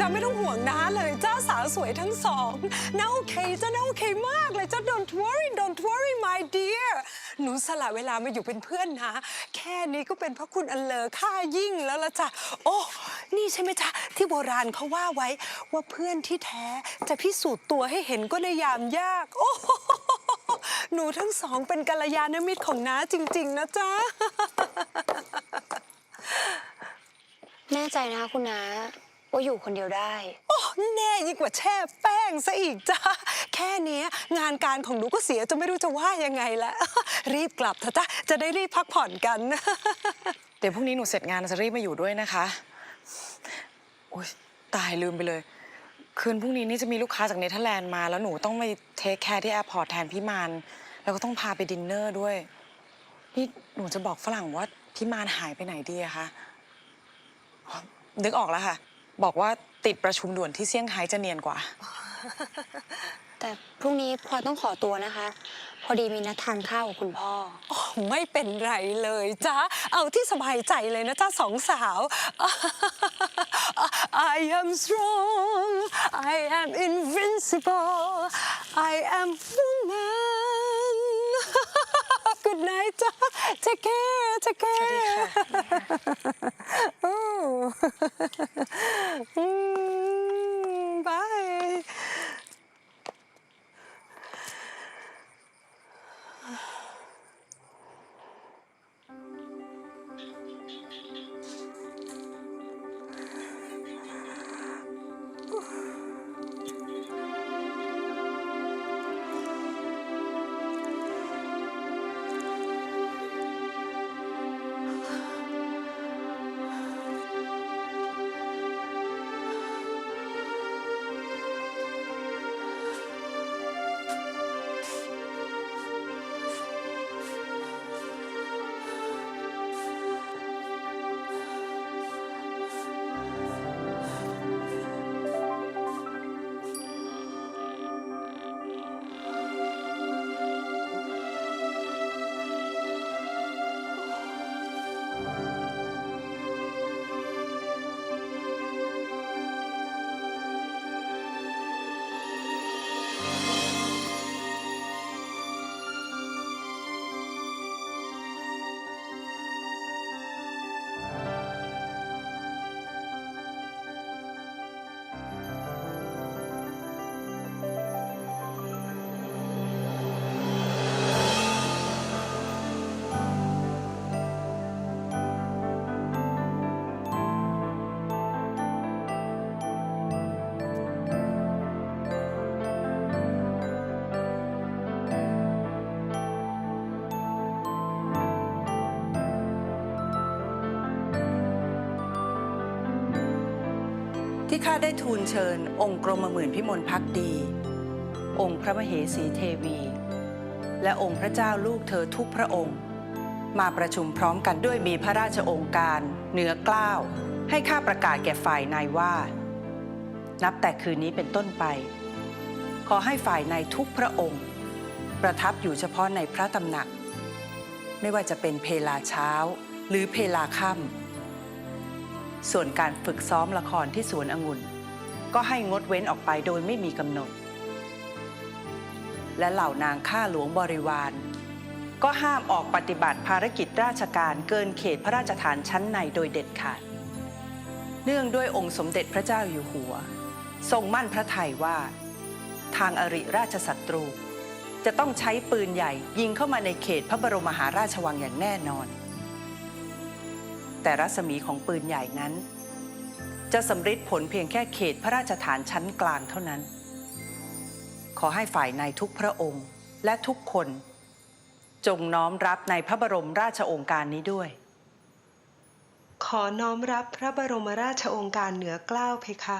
จ้าไม่ต้องห่วงนะเลยเจ้าสาวสวยทั้งสองนะโอเคเจ้านะโอเคมากเลยเจ้า don't worry don't worry my dear หนูสละเวลามาอยู่เป็นเพื่อนนะ แค่นี้ก็เป็นพระคุณอันเลอค่ายิ่งแล้วละจ้ะโอ้นี่ใช่ไหมจ๊ะที่โบราณเขาว่าไว้ว่าเพื่อนที่แท้จะพิสูจน์ตัวให้เห็นก็ในยามยาก โอ้โหหนูทั้งสองเป็นกัลยาณมิตรของน้าจริง ๆ นะจ๊ะแน่ใจนะคะคุณน้า ว่าอยู่คนเดียวได้ โอ้แน่ยิ่งกว่าแช่แป้งซะอีกจ้าแค่เนี้ยงานการของหนูก็เสียจนไม่รู้จะว่ายังไงละรีบกลับเถอะจ้าจะได้รีบพักผ่อนกัน เดี๋ยวพรุ่งนี้หนูเสร็จงานจะรีบมาอยู่ด้วยนะคะโอ๊ยตายลืมไปเลย คืนพรุ่งนี้นี่จะมีลูกค้าจากเนเธอร์แลนด์มา แล้วหนูต้องไปเทคแคร์ที่แอร์พอร์ตแทนพี่มานแล้วก็ต้องพาไปดินเนอร์ด้วยนี่หนูจะบอกฝรั่งว่าพี่มานหายไปไหนดีอะคะอ๋อนึกออกแล้วค่ะ บอกว่าติดประชุมด่วนที่เซี่ยงไฮ้จะเนียนกว่า แต่พรุ่งนี้พลอยต้องขอตัวนะคะ พอดีมีนัดทานข้าวกับคุณพ่อโอ้ไม่เป็นไรเลยจ้าเอาที่สบายใจเลยนะจ้าสองสาว I am strong I am invincible I am woman Good night จ้า Take care Take care โอ้อืม Bye ข้าได้ทูลเชิญ องค์กรมหมื่นพิมลพักดี องค์พระมเหสีเทวี และองค์พระเจ้าลูกเธอทุกพระองค์ มาประชุมพร้อมกันด้วยมีพระราชองค์การเหนือเกล้าว ให้ข้าประกาศแก่ฝ่ายในว่า นับแต่คืนนี้เป็นต้นไป ขอให้ฝ่ายในทุกพระองค์ ประทับอยู่เฉพาะในพระตำหนัก ไม่ว่าจะเป็นเพลาเช้าหรือเพลาค่ำ ส่วนการฝึกซ้อมละครที่สวนองุ่น ก็ให้งดเว้นออกไปโดยไม่มีกำหนด และเหล่านางข้าหลวงบริวาร ก็ห้ามออกปฏิบัติภารกิจราชการเกินเขตพระราชฐานชั้นในโดยเด็ดขาด เนื่องด้วยองค์สมเด็จพระเจ้าอยู่หัว ทรงมั่นพระทัยว่า ทางอริราชศัตรู จะต้องใช้ปืนใหญ่ยิงเข้ามาในเขตพระบรมมหาราชวังอย่างแน่นอน แต่รัศมีของปืนใหญ่นั้น จะสำฤทธิ์ผลเพียงแค่เขตพระราชฐานชั้นกลางเท่านั้น ขอให้ฝ่ายในทุกพระองค์และทุกคน จงน้อมรับในพระบรมราชโองการนี้ด้วย ขอน้อมรับพระบรมราชโองการเหนือเกล้าวเพคะ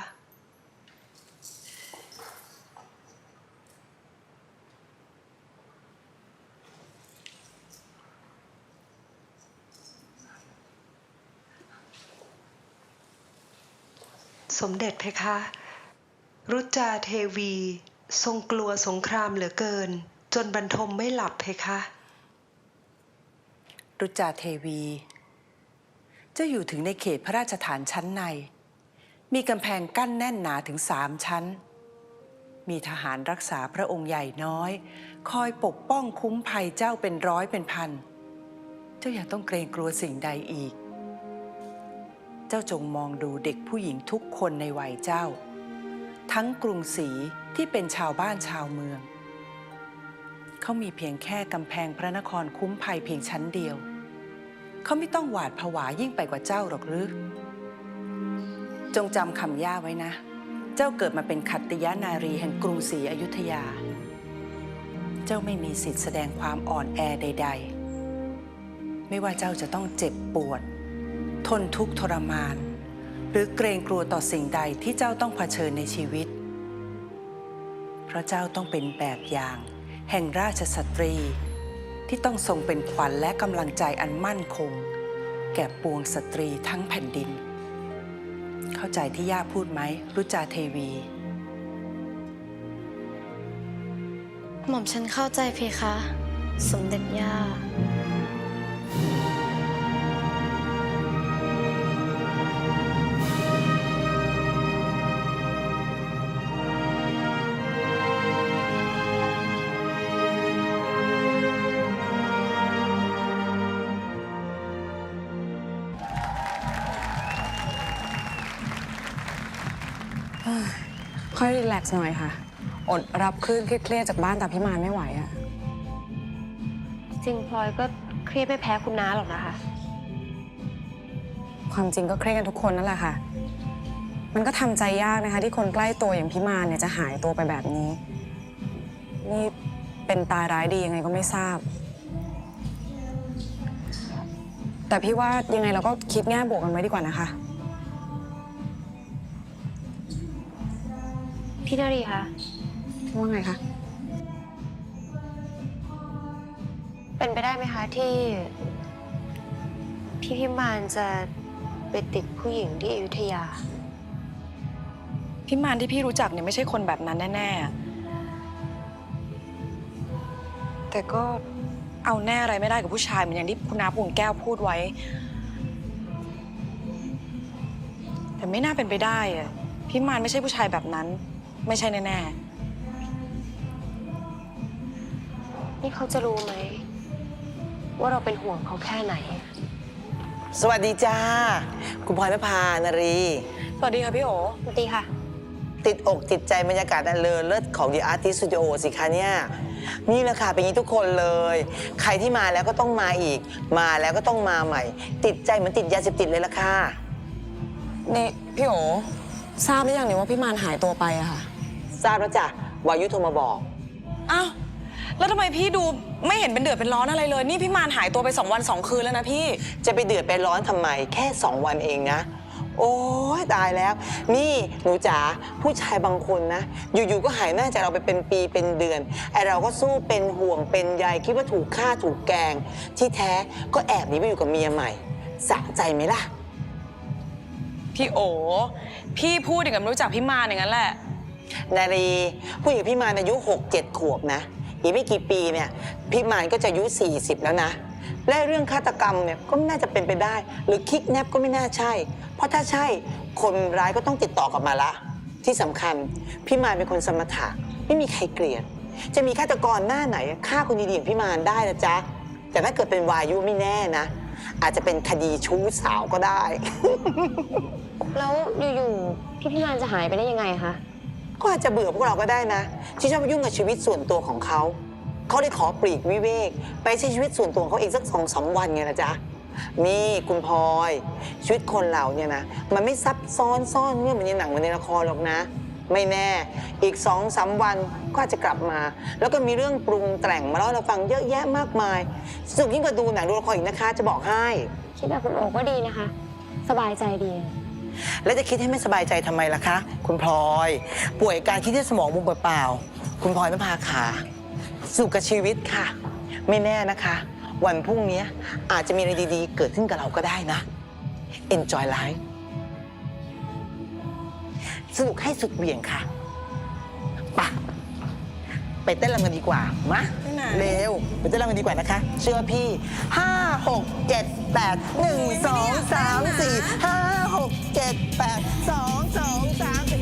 สมเด็จเพคะ รุจาเทวี ทรงกลัวสงครามเหลือเกิน จนบรรทมไม่หลับเพคะ รุจาเทวีเจ้าอยู่ถึงในเขตพระราชฐานชั้นใน มีกำแพงกั้นแน่นหนาถึงสามชั้น มีทหารรักษาพระองค์ใหญ่น้อย คอยปกป้องคุ้มภัยเจ้าเป็นร้อยเป็นพัน เจ้าอย่าต้องเกรงกลัวสิ่งใดอีก จ้าจงมองดูเด็กผู้หญิงทุกคนในวัยเจ้า ทั้งกรุงศรีที่เป็นชาวบ้านชาวเมือง เขามีเพียงแค่กำแพงพระนครคุ้มภัยเพียงชั้นเดียว เขาไม่ต้องหวาดผวายิ่งไปกว่าเจ้าหรอกหรือ จงจำคำย่าไว้นะ เจ้าเกิดมาเป็นขัตติยานารีแห่งกรุงศรีอยุธยา เจ้าไม่มีสิทธิ์แสดงความอ่อนแอใด ๆ ไม่ว่าเจ้าจะต้องเจ็บปวด ทนทุกข์ทรมาน หรือเกรงกลัวต่อสิ่งใดที่เจ้าต้องเผชิญในชีวิต เพราะเจ้าต้องเป็นแบบอย่าง แห่งราชสตรี ที่ต้องทรงเป็นขวัญและกำลังใจอันมั่นคง แก่ปวงสตรีทั้งแผ่นดิน เข้าใจที่ย่าพูดไหมรุจาเทวีหม่อมฉันเข้าใจเพคะ สมเด็จย่า ค่อยรีแลกซ์หน่อยค่ะ อดรับคลื่นเครียดๆจากบ้านตาพิมานไม่ไหวอะจริงพลอยก็เครียดไม่แพ้คุณน้าหรอกนะคะ ความจริงก็เครียดกันทุกคนนั่นแหละค่ะ มันก็ทำใจยากนะคะ ที่คนใกล้ตัวอย่างพิมานเนี่ยจะหายตัวไปแบบนี้ นี่เป็นตายร้ายดียังไงก็ไม่ทราบ แต่พี่ว่ายังไงเราก็คิดแง่บวกกันไว้ดีกว่านะคะ พี่นารีคะว่าไงคะ เป็นไปได้ไหมคะที่ พี่พิมานจะไปติดผู้หญิงที่อยุธยา พี่มานที่พี่รู้จักเนี่ยไม่ใช่คนแบบนั้นแน่ ๆ แต่ก็เอาแน่อะไรไม่ได้กับผู้ชายเหมือนอย่างที่คุณน้าปุ่งแก้วพูดไว้ แต่ไม่น่าเป็นไปได้อะพี่มานไม่ใช่ผู้ชายแบบนั้น ไม่ใช่แน่นี่เขาจะรู้ไหม ว่าเราเป็นห่วงเขาแค่ไหน สวัสดีจ้า คุณพลอยนภานารีๆสวัสดีค่ะพี่โอสวัสดีค่ะ ติดอกติดใจบรรยากาศอันเลอเลิศของ The Artist Studio สิคะเนี่ย นี่แหละค่ะเป็นอย่างนี้ทุกคนเลย ใครที่มาแล้วก็ต้องมาอีก มาแล้วก็ต้องมาใหม่ ติดใจเหมือนติดยาเสพติดเลยละค่ะ นี่พี่โอทราบหรือยังเนี่ยว่าพี่มานหายตัวไปอะค่ะ ทราบแล้วจ้ะวายุโทรมาบอก อ้าวแล้วทำไมพี่ดูไม่เห็นเป็นเดือดเป็นร้อนอะไรเลย นี่พี่มานหายตัวไปสองวันสองคืนแล้วนะพี่ จะไปเดือดไปร้อนทำไม แค่2วันเองนะ โอ้ยตายแล้ว นี่หนูจ๋าผู้ชายบางคนนะ อยู่ๆก็หายหน้าจากเราไปเป็นปีเป็นเดือนไอเราก็สู้เป็นห่วงเป็นใยคิดว่าถูกฆ่าถูกแกล้งที่แท้ก็แอบหนีไปอยู่กับเมียใหม่สะใจไหมล่ะ พี่โอ พี่พูดอย่างกับไม่รู้จักพี่มานอย่างนั้นแหละ นารีผู้หญิงพี่มานอายุ6 7ขวบนะ อีกไม่กี่ปีเนี่ยพี่มานก็จะอายุ 40 แล้วนะ และเรื่องฆาตกรรมเนี่ยก็ไม่น่าจะเป็นไปได้ หรือคิกแนปก็ไม่น่าใช่ เพราะถ้าใช่คนร้ายก็ต้องติดต่อกลับมาละ ที่สำคัญพี่มานเป็นคนสมถะไม่มีใครเกลียด จะมีฆาตกรหน้าไหนฆ่าคนดีๆอย่างพี่มานได้นะจ๊ะแต่ถ้าเกิดเป็นวายุไม่แน่นะ อาจจะเป็นคดีชู้สาวก็ได้ แล้วอยู่ๆพี่พิมานจะหายไปได้ยังไงคะ ก็อาจจะเบื่อพวกเราก็ได้นะ ที่ชอบยุ่งกับชีวิตส่วนตัวของเขา เขาเลยขอปลีกวิเวก ไปใช้ชีวิตส่วนตัวของเขาอีกสักสองสามวันไงนะจ๊ะ นี่คุณพลอย ชีวิตคนเราเนี่ยนะ มันไม่ซับซ้อนซ่อนเงื่อนเหมือนในหนังเหมือนในละครหรอกนะ ไม่แน่อีกสองสามวันก็อาจจะกลับมา แล้วก็มีเรื่องปรุงแต่งมาเล่าให้เราฟังเยอะแยะมากมายสนุกยิ่งกว่าดูหนังดูละครอีกนะคะ จะบอกให้ คิดแบบคุณโอก็ดีนะคะ สบายใจดี และจะคิดให้ไม่สบายใจทำไมล่ะคะ คุณพลอย ป่วยการคิดที่สมองมุมเปล่าๆคุณพลอยนภาขาสุขกับชีวิตค่ะ ไม่แน่นะคะ วันพรุ่งนี้อาจจะมีอะไรดีๆ เกิดขึ้นกับเราก็ได้นะ Enjoy life สนุกให้สุดเหวี่ยงค่ะไปะ ไปเต้นรำกันดีกว่า มาไปไหน เร็ว ไปเต้นรำกันดีกว่านะคะ เชื่อพี่ 5 6 7 8 1 2 3 4 5 6 7 8 2 2 3